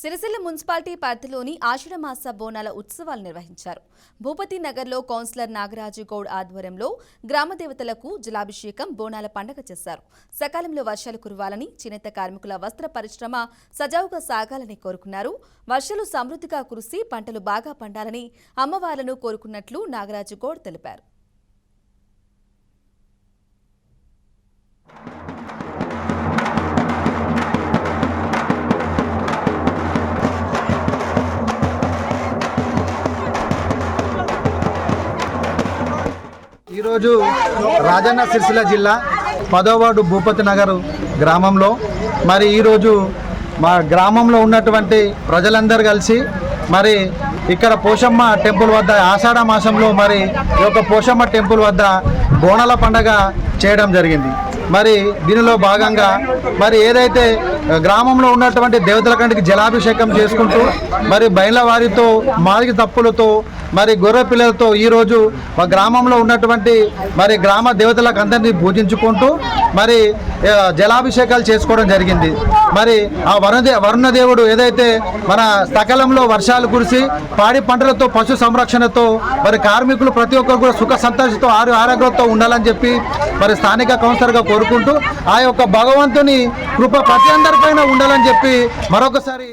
Sircilla municipality పరిధిలోని ఆషాఢమాస బోనాల ఉత్సవాలు నిర్వహించారు. భూపతి నగర్లో కౌన్సిలర్ నాగరాజు గౌడ్ ఆధ్వర్యంలో గ్రామ దేవతలకు జలాభిషేకం బోనాల పండగ చేశారు. సకాలంలో వర్షాలు కురవాలని చేనేత కార్మికుల వస్త్ర పరిశ్రమ సజావుగా సాగాలని కోరుకున్నారు. వర్షాలు సమృద్ధిగా కురిసి పంటలు బాగా పండాలని అమ్మవార్లను కోరుకున్నట్లు నాగరాజు గౌడ్ తెలిపారు. ఈరోజు రాజన్న సిరిసిల్ల జిల్లా పదోవాడు భూపతి నగర్ గ్రామంలో మరి ఈరోజు మా గ్రామంలో ఉన్నటువంటి ప్రజలందరూ కలిసి మరి ఇక్కడ పోషమ్మ టెంపుల్ వద్ద ఆషాఢ మాసంలో మరి ఈ యొక్క పోషమ్మ టెంపుల్ వద్ద బోనాల పండగ చేయడం జరిగింది. మరి దీనిలో భాగంగా మరి ఏదైతే గ్రామంలో ఉన్నటువంటి దేవతల కంటికి జలాభిషేకం చేసుకుంటూ మరి బయల వారితో మాదిగి తప్పులతో మరి గొర్రె పిల్లలతో ఈరోజు మా గ్రామంలో ఉన్నటువంటి మరి గ్రామ దేవతలకు అందరినీ పూజించుకుంటూ మరి జలాభిషేకాలు చేసుకోవడం జరిగింది. మరి ఆ వరుణదే వరుణదేవుడు ఏదైతే మన సకలంలో వర్షాలు కురిసి పాడి పంటలతో పశు సంరక్షణతో మరి కార్మికులు ప్రతి ఒక్కరు కూడా సుఖ సంతోషంతో ఆరు ఆరోగ్యంతో ఉండాలని చెప్పి మరి స్థానిక కౌన్సిలర్గా కోరుకుంటూ ఆ యొక్క భగవంతుని కృప ప్రతి అందరిపైన ఉండాలని చెప్పి మరొకసారి